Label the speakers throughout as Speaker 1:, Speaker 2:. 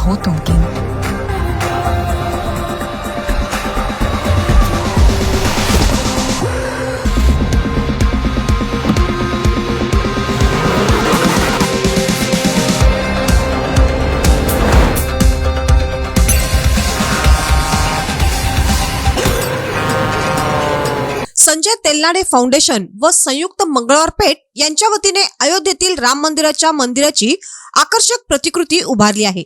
Speaker 1: आहोत उमकीन
Speaker 2: संजय तेलनाडे फाउंडेशन व संयुक्त मंगळवार पेठ यांच्या वतीने अयोध्येतील राम मंदिराच्या मंदिराची आकर्षक प्रतिकृती उभारली आहे.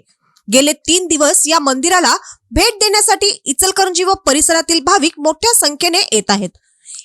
Speaker 2: गेले तीन दिवस या मंदिराला भेट देण्यासाठी इचलकरंजी व परिसरातील भाविक मोठ्या संख्येने येत आहेत.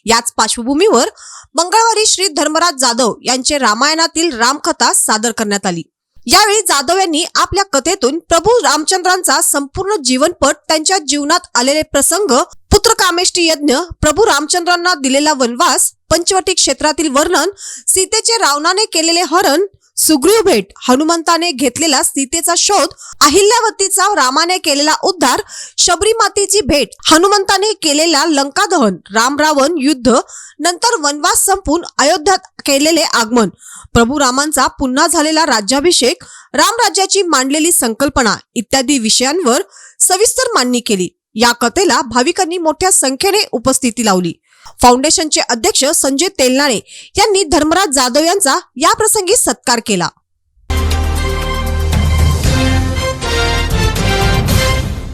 Speaker 2: याच पार्श्वभूमीवर मंगळवारी श्री धर्मराज जाधव यांचे रामायणातील रामकथा सादर करण्यात आली. यावेळी जाधव यांनी आपल्या कथेतून प्रभू रामचंद्रांचा संपूर्ण जीवनपट त्यांच्या जीवनात आलेले प्रसंग पुत्रकामेष्टी यज्ञ प्रभू रामचंद्रांना दिलेला वनवास पंचवटी क्षेत्रातील वर्णन सीतेचे रावणाने केलेले हरण सुग्रीव भेट हनुमंताने घेतलेला सीतेचा शोध अहिल्यावतीचा रामाने केलेला उद्धार शबरीमातेची भेट हनुमंताने केलेला लंका दहन राम रावण युद्ध नंतर वनवास संपून अयोध्यात केलेले आगमन. प्रभू रामांचा पुन्हा झालेला राज्याभिषेक रामराज्याची मांडलेली संकल्पना इत्यादी विषयांवर सविस्तर मांडणी केली. या कथेला भाविकांनी मोठ्या संख्येने उपस्थिती लावली. फाउंडेशनचे अध्यक्ष संजय तेलनाळे यांनी धर्मराज जाधव यांचा याप्रसंगी सत्कार केला.